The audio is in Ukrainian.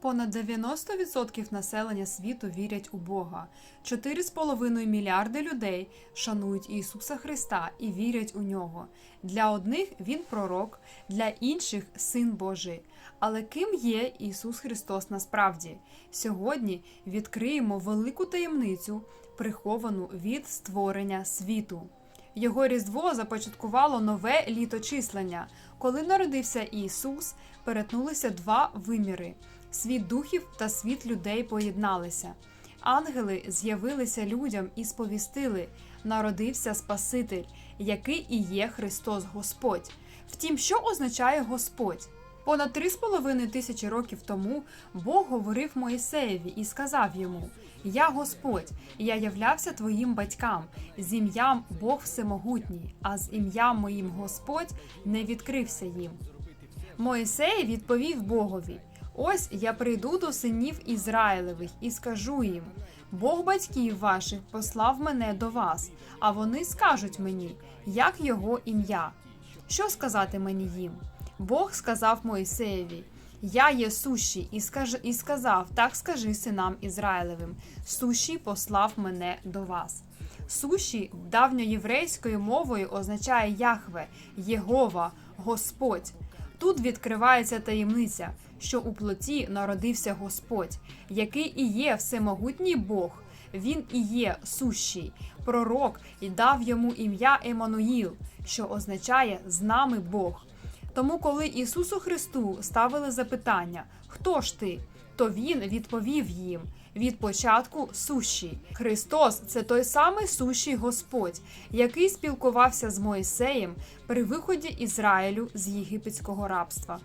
Понад 90% населення світу вірять у Бога. 4,5 мільярди людей шанують Ісуса Христа і вірять у нього. Для одних він пророк, для інших син Божий. Але ким є Ісус Христос насправді? Сьогодні відкриємо велику таємницю, приховану від створення світу. Його Різдво започаткувало нове літочислення. Коли народився Ісус, перетнулися два виміри: світ духів та світ людей поєдналися. Ангели з'явилися людям і сповістили: народився Спаситель, який і є Христос Господь. Втім, що означає Господь? Понад три з половиною тисячі років тому Бог говорив Моїсеєві і сказав йому: Я Господь, я являвся твоїм батькам, з ім'ям Бог Всемогутній, а з ім'ям моїм Господь не відкрився їм. Моїсей відповів Богові: Ось я прийду до синів Ізраїлевих і скажу їм: Бог батьків ваших послав мене до вас, а вони скажуть мені, як його ім'я. Що сказати мені їм? Бог сказав Моїсеєві: Я є суші, і скаж... і сказав: Так скажи синам Ізраїлевим: Суші послав мене до вас. Суші давньоєврейською мовою означає Яхве, Єгова, Господь. Тут відкривається таємниця, що у плоті народився Господь, який і є всемогутній Бог. Він і є сущий, пророк і дав йому ім'я Еммануїл, що означає з нами Бог. Тому, коли Ісусу Христу ставили запитання, хто ж ти, то Він відповів їм від початку сущий. Христос це той самий сущий Господь, який спілкувався з Моїсеєм при виході Ізраїлю з єгипетського рабства.